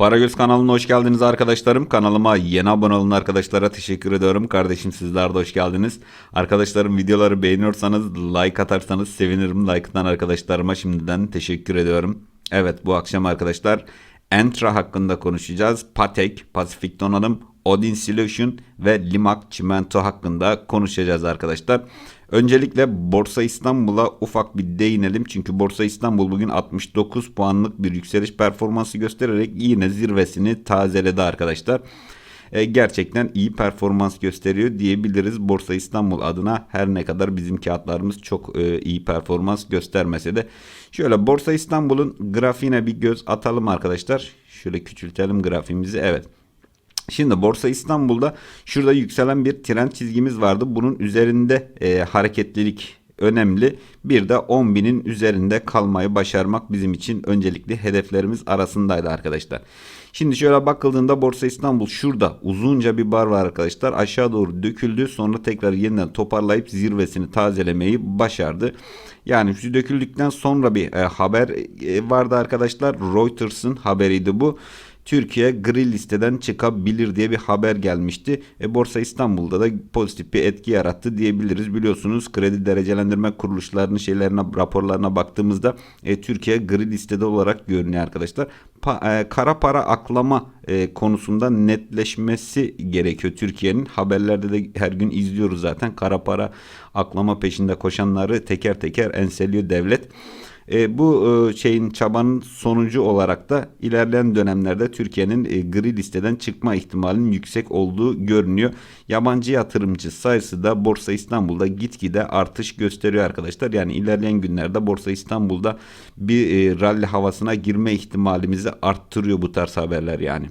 Paragöz kanalına hoş geldiniz arkadaşlarım. Kanalıma yeni abone olan arkadaşlara teşekkür ediyorum. Kardeşim sizler de hoş geldiniz. Arkadaşlarım videoları beğeniyorsanız like atarsanız sevinirim. Like'tan arkadaşlarıma şimdiden teşekkür ediyorum. Evet bu akşam arkadaşlar Entra hakkında konuşacağız. Patek, Pacific Donanım, Odin Solution ve Limak Çimento hakkında konuşacağız arkadaşlar. Öncelikle Borsa İstanbul'a ufak bir değinelim. Çünkü Borsa İstanbul bugün 69 puanlık bir yükseliş performansı göstererek yine zirvesini tazeledi arkadaşlar. E, gerçekten iyi performans gösteriyor diyebiliriz Borsa İstanbul adına her ne kadar bizim kağıtlarımız çok e, iyi performans göstermese de. Şöyle Borsa İstanbul'un grafiğine bir göz atalım arkadaşlar. Şöyle küçültelim grafiğimizi evet. Şimdi Borsa İstanbul'da şurada yükselen bir trend çizgimiz vardı. Bunun üzerinde e, hareketlilik önemli. Bir de 10.000'in üzerinde kalmayı başarmak bizim için öncelikli hedeflerimiz arasındaydı arkadaşlar. Şimdi şöyle bakıldığında Borsa İstanbul şurada uzunca bir bar var arkadaşlar. Aşağı doğru döküldü. Sonra tekrar yeniden toparlayıp zirvesini tazelemeyi başardı. Yani şu döküldükten sonra bir e, haber e, vardı arkadaşlar. Reuters'ın haberiydi bu. Türkiye gri listeden çıkabilir diye bir haber gelmişti. E, Borsa İstanbul'da da pozitif bir etki yarattı diyebiliriz. Biliyorsunuz kredi derecelendirme kuruluşlarının şeylerine raporlarına baktığımızda e, Türkiye gri listede olarak görünüyor arkadaşlar. Pa, e, kara para aklama e, konusunda netleşmesi gerekiyor Türkiye'nin. Haberlerde de her gün izliyoruz zaten. Kara para aklama peşinde koşanları teker teker enseliyor devlet. E, bu e, şeyin çabanın sonucu olarak da ilerleyen dönemlerde Türkiye'nin e, gri listeden çıkma ihtimalinin yüksek olduğu görünüyor. Yabancı yatırımcı sayısı da Borsa İstanbul'da gitgide artış gösteriyor arkadaşlar. Yani ilerleyen günlerde Borsa İstanbul'da bir e, rally havasına girme ihtimalimizi arttırıyor bu tarz haberler yani.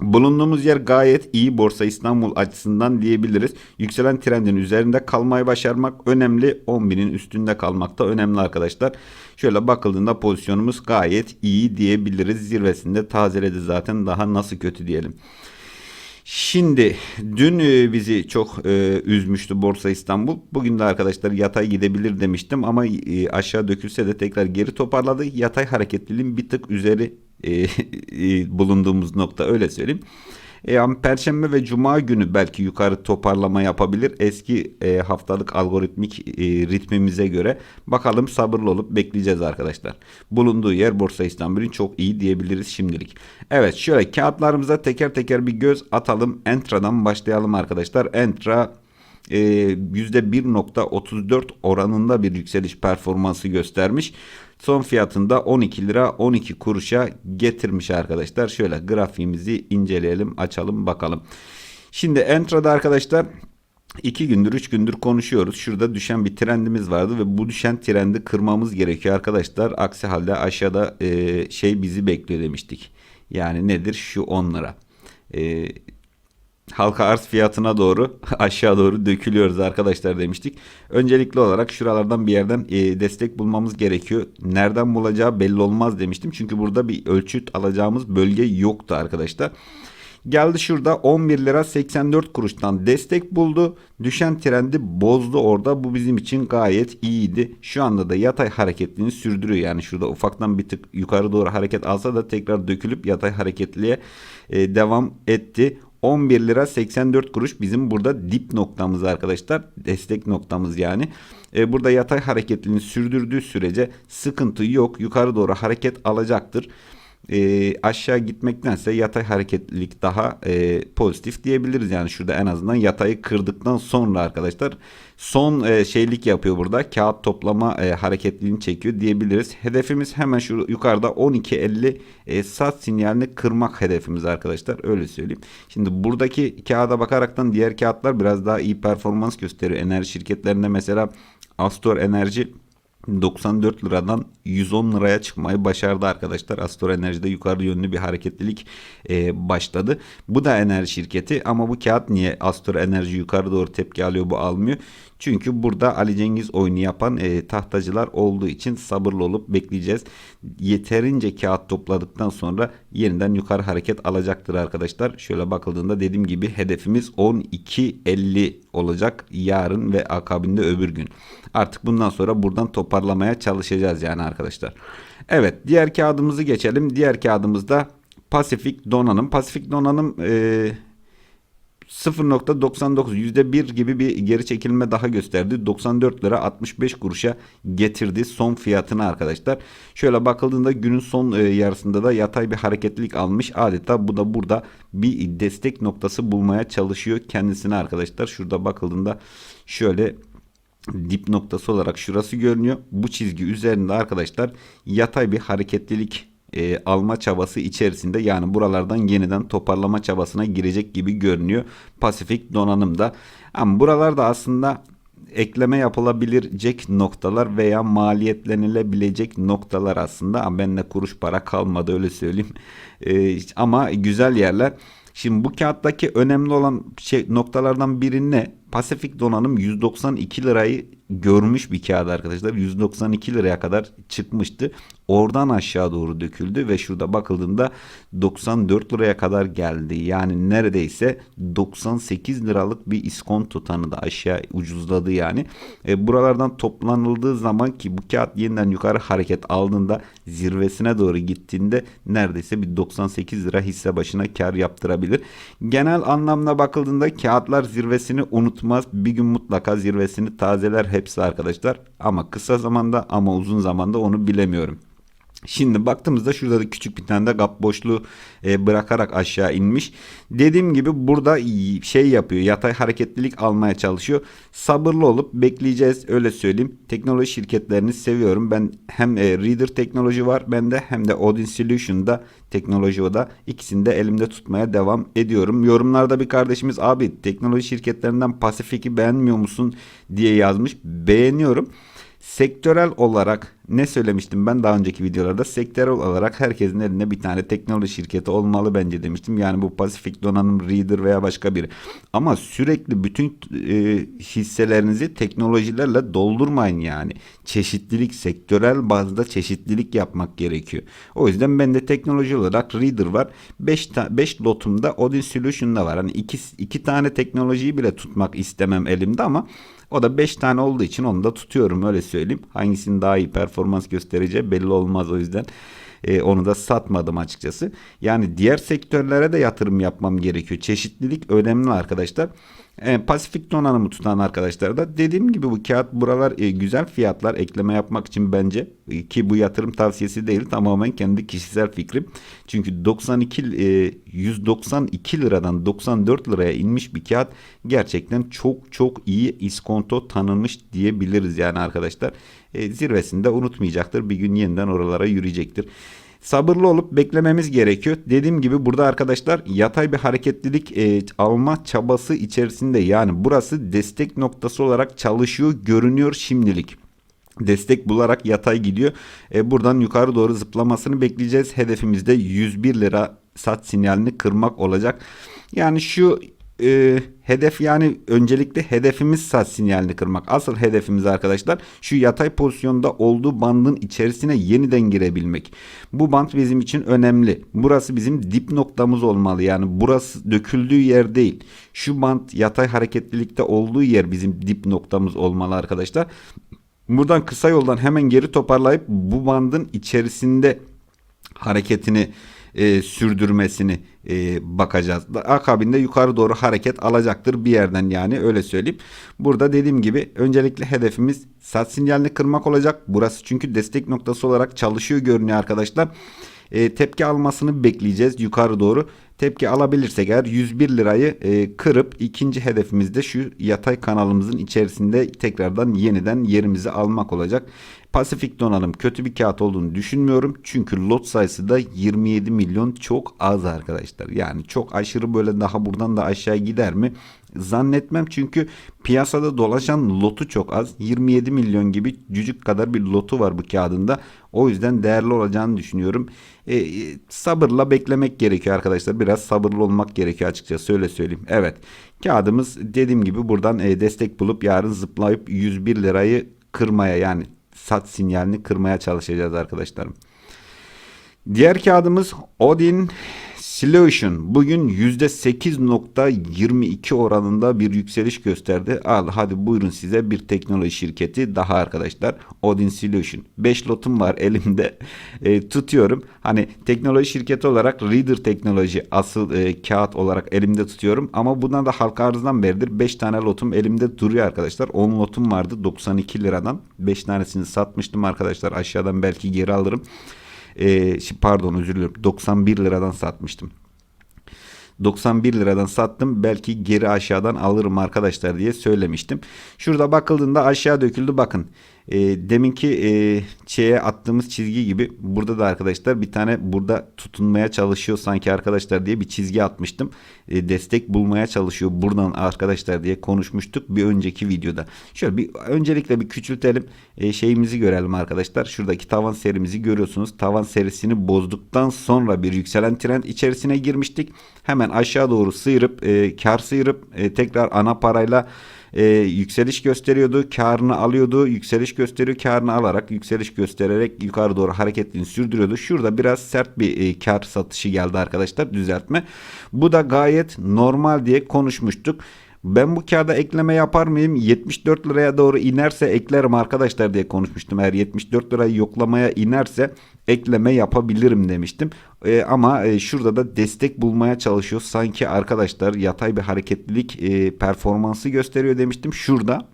Bulunduğumuz yer gayet iyi Borsa İstanbul açısından diyebiliriz. Yükselen trendin üzerinde kalmayı başarmak önemli. 10.000'in üstünde kalmak da önemli arkadaşlar. Şöyle bakıldığında pozisyonumuz gayet iyi diyebiliriz. Zirvesinde tazeledi zaten daha nasıl kötü diyelim. Şimdi dün e, bizi çok e, üzmüştü Borsa İstanbul. Bugün de arkadaşlar yatay gidebilir demiştim ama e, aşağı dökülse de tekrar geri toparladı. Yatay hareketliliğin bir tık üzeri e, e, bulunduğumuz nokta öyle söyleyeyim. E, ama Perşembe ve Cuma günü belki yukarı toparlama yapabilir. Eski e, haftalık algoritmik e, ritmimize göre bakalım sabırlı olup bekleyeceğiz arkadaşlar. Bulunduğu yer Borsa İstanbul'un çok iyi diyebiliriz şimdilik. Evet şöyle kağıtlarımıza teker teker bir göz atalım. Entra'dan başlayalım arkadaşlar. Entra %1.34 oranında bir yükseliş performansı göstermiş. Son fiyatında 12 lira 12 kuruşa getirmiş arkadaşlar. Şöyle grafiğimizi inceleyelim, açalım bakalım. Şimdi Entra'da arkadaşlar 2 gündür 3 gündür konuşuyoruz. Şurada düşen bir trendimiz vardı ve bu düşen trendi kırmamız gerekiyor arkadaşlar. Aksi halde aşağıda e, şey bizi bekliyor demiştik. Yani nedir? Şu 10 lira. E, halka arz fiyatına doğru aşağı doğru dökülüyoruz arkadaşlar demiştik. Öncelikli olarak şuralardan bir yerden e, destek bulmamız gerekiyor. Nereden bulacağı belli olmaz demiştim. Çünkü burada bir ölçüt alacağımız bölge yoktu arkadaşlar. Geldi şurada 11 lira 84 kuruştan destek buldu. Düşen trendi bozdu orada. Bu bizim için gayet iyiydi. Şu anda da yatay hareketliliğini sürdürüyor. Yani şurada ufaktan bir tık yukarı doğru hareket alsa da tekrar dökülüp yatay hareketliliğe e, devam etti. 11 lira 84 kuruş bizim burada dip noktamız arkadaşlar. Destek noktamız yani. E, burada yatay hareketliliğini sürdürdüğü sürece sıkıntı yok. Yukarı doğru hareket alacaktır. E, aşağı gitmektense yatay hareketlilik daha e, pozitif diyebiliriz. Yani şurada en azından yatayı kırdıktan sonra arkadaşlar son e, şeylik yapıyor burada. Kağıt toplama e, hareketliliğini çekiyor diyebiliriz. Hedefimiz hemen şu yukarıda 12.50 e, sat sinyalini kırmak hedefimiz arkadaşlar. Öyle söyleyeyim. Şimdi buradaki kağıda bakaraktan diğer kağıtlar biraz daha iyi performans gösteriyor. Enerji şirketlerinde mesela Astor Enerji 94 liradan 110 liraya çıkmayı başardı arkadaşlar. Astor Enerji'de yukarı yönlü bir hareketlilik e, başladı. Bu da enerji şirketi ama bu kağıt niye Astor Enerji yukarı doğru tepki alıyor bu almıyor? Çünkü burada Ali Cengiz oyunu yapan e, tahtacılar olduğu için sabırlı olup bekleyeceğiz. Yeterince kağıt topladıktan sonra yeniden yukarı hareket alacaktır arkadaşlar. Şöyle bakıldığında dediğim gibi hedefimiz 12.50 olacak yarın ve akabinde öbür gün. Artık bundan sonra buradan toparlamaya çalışacağız yani arkadaşlar. Evet diğer kağıdımızı geçelim. Diğer kağıdımızda Pasifik Donanım. Pasifik Donanım e, 0.99 %1 gibi bir geri çekilme daha gösterdi. 94 lira 65 kuruşa getirdi son fiyatını arkadaşlar. Şöyle bakıldığında günün son e, yarısında da yatay bir hareketlilik almış. Adeta bu da burada bir destek noktası bulmaya çalışıyor kendisine arkadaşlar. Şurada bakıldığında şöyle dip noktası olarak şurası görünüyor. Bu çizgi üzerinde arkadaşlar yatay bir hareketlilik e, alma çabası içerisinde yani buralardan yeniden toparlama çabasına girecek gibi görünüyor Pasifik donanımda. Ama buralarda aslında ekleme yapılabilecek noktalar veya maliyetlenilebilecek noktalar aslında ama bende kuruş para kalmadı öyle söyleyeyim. E, ama güzel yerler. Şimdi bu kağıttaki önemli olan şey noktalardan biri ne? Pasifik donanım 192 lirayı görmüş bir kağıt arkadaşlar. 192 liraya kadar çıkmıştı. Oradan aşağı doğru döküldü ve şurada bakıldığında 94 liraya kadar geldi. Yani neredeyse 98 liralık bir iskonto tanıdı. Aşağı ucuzladı yani. E, buralardan toplanıldığı zaman ki bu kağıt yeniden yukarı hareket aldığında zirvesine doğru gittiğinde neredeyse bir 98 lira hisse başına kar yaptırabilir. Genel anlamda bakıldığında kağıtlar zirvesini unutmaz. Bir gün mutlaka zirvesini tazeler hepsi arkadaşlar. Ama kısa zamanda ama uzun zamanda onu bilemiyorum. Şimdi baktığımızda şurada da küçük bir tane de gap boşluğu e, bırakarak aşağı inmiş. Dediğim gibi burada şey yapıyor. Yatay hareketlilik almaya çalışıyor. Sabırlı olup bekleyeceğiz öyle söyleyeyim. Teknoloji şirketlerini seviyorum. Ben hem e, Reader teknoloji var bende hem de Odin Solution'da teknoloji o da. İkisini de elimde tutmaya devam ediyorum. Yorumlarda bir kardeşimiz abi teknoloji şirketlerinden Pasifik'i beğenmiyor musun diye yazmış. Beğeniyorum. Sektörel olarak ne söylemiştim ben daha önceki videolarda sektörel olarak herkesin elinde bir tane teknoloji şirketi olmalı bence demiştim. Yani bu Pasifik Donanım Reader veya başka biri. Ama sürekli bütün e, hisselerinizi teknolojilerle doldurmayın yani. Çeşitlilik sektörel bazda çeşitlilik yapmak gerekiyor. O yüzden bende teknoloji olarak Reader var. 5 5 lotumda Odin Solution'da var. Hani iki, iki tane teknolojiyi bile tutmak istemem elimde ama o da 5 tane olduğu için onu da tutuyorum öyle söyleyeyim. Hangisinin daha iyi performans göstereceği belli olmaz o yüzden. E, onu da satmadım açıkçası. Yani diğer sektörlere de yatırım yapmam gerekiyor. Çeşitlilik önemli arkadaşlar. E, Pasifik donanımı tutan arkadaşlar da dediğim gibi bu kağıt buralar e, güzel fiyatlar ekleme yapmak için bence e, ki bu yatırım tavsiyesi değil tamamen kendi kişisel fikrim. Çünkü 92 e, 192 liradan 94 liraya inmiş bir kağıt gerçekten çok çok iyi iskonto tanınmış diyebiliriz yani arkadaşlar. Zirvesinde unutmayacaktır. Bir gün yeniden oralara yürüyecektir. Sabırlı olup beklememiz gerekiyor. Dediğim gibi burada arkadaşlar yatay bir hareketlilik e, alma çabası içerisinde yani burası destek noktası olarak çalışıyor görünüyor şimdilik destek bularak yatay gidiyor. E, buradan yukarı doğru zıplamasını bekleyeceğiz. Hedefimizde 101 lira sat sinyalini kırmak olacak. Yani şu e, hedef yani öncelikle hedefimiz sat sinyalini kırmak. Asıl hedefimiz arkadaşlar şu yatay pozisyonda olduğu bandın içerisine yeniden girebilmek. Bu band bizim için önemli. Burası bizim dip noktamız olmalı. Yani burası döküldüğü yer değil. Şu band yatay hareketlilikte olduğu yer bizim dip noktamız olmalı arkadaşlar. Buradan kısa yoldan hemen geri toparlayıp bu bandın içerisinde hareketini e, sürdürmesini e, bakacağız. Akabinde yukarı doğru hareket alacaktır bir yerden yani öyle söyleyeyim. Burada dediğim gibi öncelikle hedefimiz sat sinyalini kırmak olacak. Burası çünkü destek noktası olarak çalışıyor görünüyor arkadaşlar. E, tepki almasını bekleyeceğiz yukarı doğru. Tepki alabilirsek eğer 101 lirayı e, kırıp ikinci hedefimizde şu yatay kanalımızın içerisinde tekrardan yeniden yerimizi almak olacak. Pasifik donanım kötü bir kağıt olduğunu düşünmüyorum. Çünkü lot sayısı da 27 milyon çok az arkadaşlar. Yani çok aşırı böyle daha buradan da aşağı gider mi? Zannetmem çünkü piyasada dolaşan lotu çok az. 27 milyon gibi cücük kadar bir lotu var bu kağıdında. O yüzden değerli olacağını düşünüyorum. E, sabırla beklemek gerekiyor arkadaşlar. Biraz sabırlı olmak gerekiyor açıkçası öyle söyleyeyim. Evet kağıdımız dediğim gibi buradan e, destek bulup yarın zıplayıp 101 lirayı kırmaya yani sat sinyalini kırmaya çalışacağız arkadaşlarım. Diğer kağıdımız Odin Solution bugün %8.22 oranında bir yükseliş gösterdi. Al hadi buyurun size bir teknoloji şirketi daha arkadaşlar. Odin Solution. 5 lotum var elimde. E, tutuyorum. Hani teknoloji şirketi olarak Reader Teknoloji asıl e, kağıt olarak elimde tutuyorum. Ama bundan da halka arzdan beridir 5 tane lotum elimde duruyor arkadaşlar. 10 lotum vardı 92 liradan. 5 tanesini satmıştım arkadaşlar. Aşağıdan belki geri alırım. E, pardon özür dilerim. 91 liradan satmıştım. 91 liradan sattım. Belki geri aşağıdan alırım arkadaşlar diye söylemiştim. Şurada bakıldığında aşağı döküldü bakın. E, deminki e, şeye attığımız çizgi gibi burada da arkadaşlar bir tane burada tutunmaya çalışıyor sanki arkadaşlar diye bir çizgi atmıştım. E, destek bulmaya çalışıyor buradan arkadaşlar diye konuşmuştuk bir önceki videoda. Şöyle bir öncelikle bir küçültelim e, şeyimizi görelim arkadaşlar. Şuradaki tavan serimizi görüyorsunuz. Tavan serisini bozduktan sonra bir yükselen trend içerisine girmiştik. Hemen aşağı doğru sıyırıp e, kar sıyırıp e, tekrar ana parayla e, yükseliş gösteriyordu. Karını alıyordu. Yükseliş gösteriyor. Karını alarak yükseliş göstererek yukarı doğru hareketini sürdürüyordu. Şurada biraz sert bir e, kar satışı geldi arkadaşlar. Düzeltme. Bu da gayet normal diye konuşmuştuk. Ben bu kağıda ekleme yapar mıyım? 74 liraya doğru inerse eklerim arkadaşlar diye konuşmuştum. Eğer 74 lirayı yoklamaya inerse ekleme yapabilirim demiştim. E, ama e, şurada da destek bulmaya çalışıyor. Sanki arkadaşlar yatay bir hareketlilik e, performansı gösteriyor demiştim. Şurada.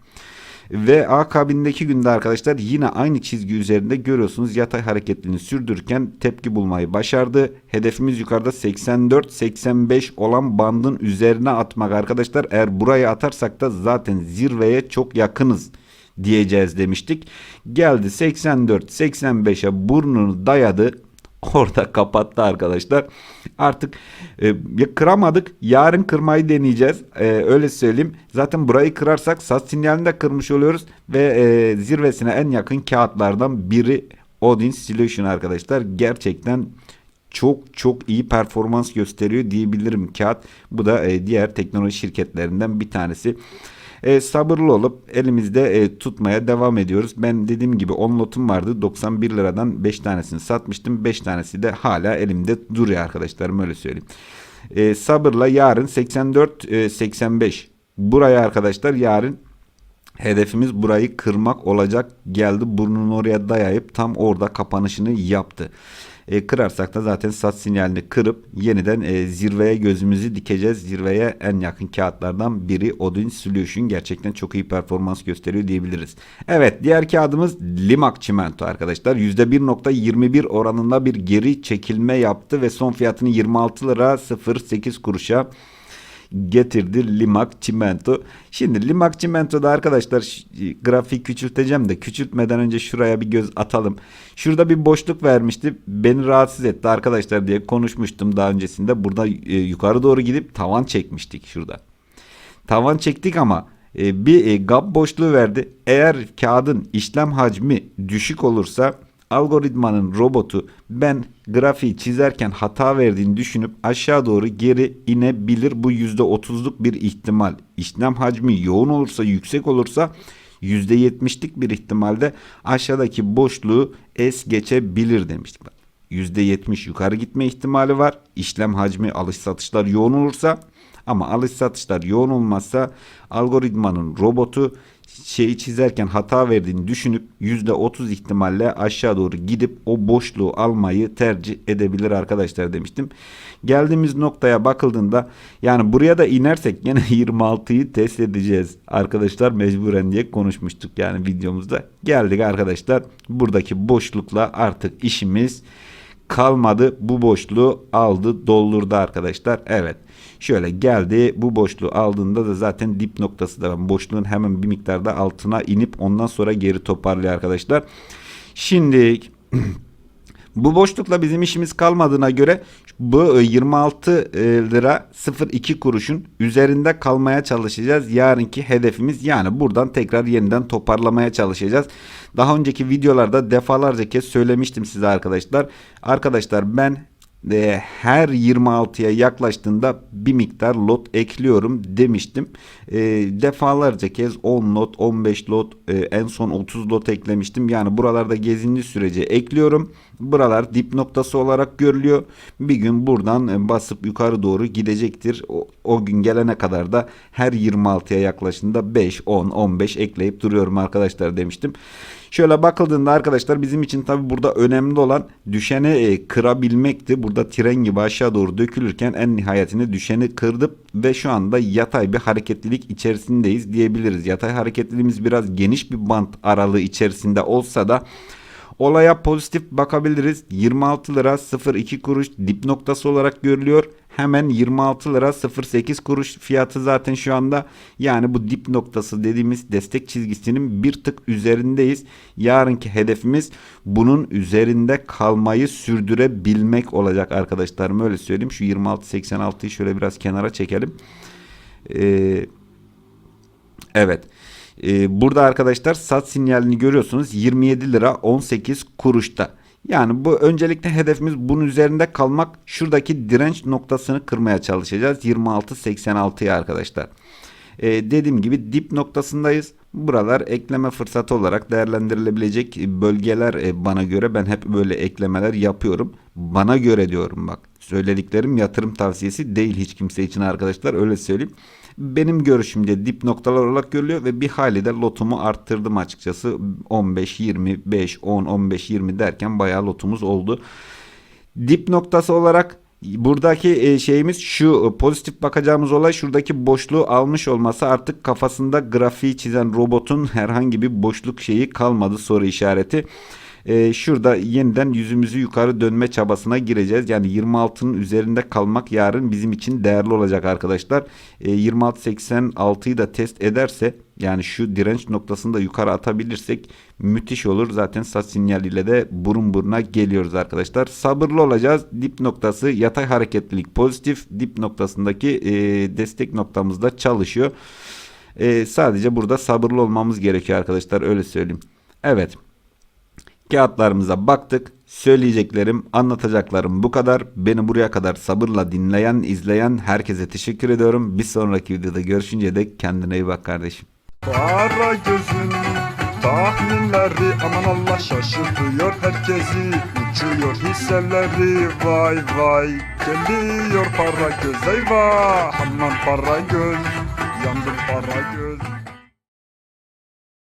Ve akabindeki günde arkadaşlar yine aynı çizgi üzerinde görüyorsunuz yatay hareketliliğini sürdürürken tepki bulmayı başardı. Hedefimiz yukarıda 84-85 olan bandın üzerine atmak arkadaşlar. Eğer buraya atarsak da zaten zirveye çok yakınız diyeceğiz demiştik. Geldi 84-85'e burnunu dayadı orada kapattı arkadaşlar. Artık e, kıramadık. Yarın kırmayı deneyeceğiz. E, öyle söyleyeyim. Zaten burayı kırarsak sat sinyalini de kırmış oluyoruz. Ve e, zirvesine en yakın kağıtlardan biri Odin Solution arkadaşlar. Gerçekten çok çok iyi performans gösteriyor diyebilirim kağıt. Bu da e, diğer teknoloji şirketlerinden bir tanesi. E, sabırlı olup elimizde e, tutmaya devam ediyoruz. Ben dediğim gibi 10 lotum vardı. 91 liradan 5 tanesini satmıştım. 5 tanesi de hala elimde duruyor arkadaşlarım öyle söyleyeyim. E, sabırla yarın 84 e, 85 buraya arkadaşlar yarın hedefimiz burayı kırmak olacak. Geldi burnunu oraya dayayıp tam orada kapanışını yaptı. E, kırarsak da zaten sat sinyalini kırıp yeniden e, zirveye gözümüzü dikeceğiz. Zirveye en yakın kağıtlardan biri Odin Solution. Gerçekten çok iyi performans gösteriyor diyebiliriz. Evet diğer kağıdımız Limak Çimento arkadaşlar. %1.21 oranında bir geri çekilme yaptı ve son fiyatını 26 lira 08 kuruşa getirdi Limak Çimento. Şimdi Limak Çimento'da arkadaşlar grafik küçülteceğim de küçültmeden önce şuraya bir göz atalım. Şurada bir boşluk vermişti. Beni rahatsız etti arkadaşlar diye konuşmuştum daha öncesinde. Burada e, yukarı doğru gidip tavan çekmiştik şurada. Tavan çektik ama e, bir e, gap boşluğu verdi. Eğer kağıdın işlem hacmi düşük olursa algoritmanın robotu ben grafiği çizerken hata verdiğini düşünüp aşağı doğru geri inebilir. Bu %30'luk bir ihtimal. İşlem hacmi yoğun olursa yüksek olursa %70'lik bir ihtimalde aşağıdaki boşluğu es geçebilir demiştik. %70 yukarı gitme ihtimali var. İşlem hacmi alış satışlar yoğun olursa ama alış satışlar yoğun olmazsa algoritmanın robotu şeyi çizerken hata verdiğini düşünüp %30 ihtimalle aşağı doğru gidip o boşluğu almayı tercih edebilir arkadaşlar demiştim. Geldiğimiz noktaya bakıldığında yani buraya da inersek yine 26'yı test edeceğiz arkadaşlar mecburen diye konuşmuştuk yani videomuzda. Geldik arkadaşlar buradaki boşlukla artık işimiz kalmadı. Bu boşluğu aldı doldurdu arkadaşlar. Evet. Şöyle geldi bu boşluğu aldığında da zaten dip noktası da boşluğun hemen bir miktarda altına inip ondan sonra geri toparlıyor arkadaşlar. Şimdi bu boşlukla bizim işimiz kalmadığına göre bu 26 e, lira 02 kuruşun üzerinde kalmaya çalışacağız. Yarınki hedefimiz yani buradan tekrar yeniden toparlamaya çalışacağız. Daha önceki videolarda defalarca kez söylemiştim size arkadaşlar. Arkadaşlar ben e, her 26'ya yaklaştığında bir miktar lot ekliyorum demiştim. E, defalarca kez 10 lot, 15 lot, e, en son 30 lot eklemiştim. Yani buralarda gezinli sürece ekliyorum. Buralar dip noktası olarak görülüyor. Bir gün buradan e, basıp yukarı doğru gidecektir. O, o gün gelene kadar da her 26'ya yaklaştığında 5, 10, 15 ekleyip duruyorum arkadaşlar demiştim. Şöyle bakıldığında arkadaşlar bizim için tabi burada önemli olan düşeni e, kırabilmekti. Burada tren gibi aşağı doğru dökülürken en nihayetinde düşeni kırdık ve şu anda yatay bir hareketlilik içerisindeyiz diyebiliriz. Yatay hareketliliğimiz biraz geniş bir bant aralığı içerisinde olsa da Olaya pozitif bakabiliriz. 26 lira 02 kuruş dip noktası olarak görülüyor. Hemen 26 lira 08 kuruş fiyatı zaten şu anda. Yani bu dip noktası dediğimiz destek çizgisinin bir tık üzerindeyiz. Yarınki hedefimiz bunun üzerinde kalmayı sürdürebilmek olacak arkadaşlarım. Öyle söyleyeyim. Şu 26.86'yı şöyle biraz kenara çekelim. Eee Evet. Ee, burada arkadaşlar sat sinyalini görüyorsunuz 27 lira 18 kuruşta. Yani bu öncelikle hedefimiz bunun üzerinde kalmak. Şuradaki direnç noktasını kırmaya çalışacağız. 26.86'ya arkadaşlar. Ee, dediğim gibi dip noktasındayız. Buralar ekleme fırsatı olarak değerlendirilebilecek bölgeler e, bana göre. Ben hep böyle eklemeler yapıyorum. Bana göre diyorum bak. Söylediklerim yatırım tavsiyesi değil hiç kimse için arkadaşlar öyle söyleyeyim. Benim görüşümde dip noktalar olarak görülüyor ve bir hali de lotumu arttırdım açıkçası. 15, 20, 5, 10, 15, 20 derken bayağı lotumuz oldu. Dip noktası olarak buradaki e, şeyimiz şu e, pozitif bakacağımız olay şuradaki boşluğu almış olması artık kafasında grafiği çizen robotun herhangi bir boşluk şeyi kalmadı soru işareti. Ee, şurada yeniden yüzümüzü yukarı dönme çabasına gireceğiz. Yani 26'nın üzerinde kalmak yarın bizim için değerli olacak arkadaşlar. Ee, 26.86'yı da test ederse yani şu direnç noktasını da yukarı atabilirsek müthiş olur. Zaten sat sinyaliyle de burun buruna geliyoruz arkadaşlar. Sabırlı olacağız. Dip noktası yatay hareketlilik pozitif. Dip noktasındaki e, destek noktamızda çalışıyor. E, sadece burada sabırlı olmamız gerekiyor arkadaşlar öyle söyleyeyim. Evet. Kağıtlarımıza baktık. Söyleyeceklerim, anlatacaklarım bu kadar. Beni buraya kadar sabırla dinleyen, izleyen herkese teşekkür ediyorum. Bir sonraki videoda görüşünce dek kendine iyi bak kardeşim. Kara gözün tahminleri aman Allah şaşırtıyor herkesi Uçuyor hisseleri vay vay Geliyor para göz eyvah Aman para göz yandım para göz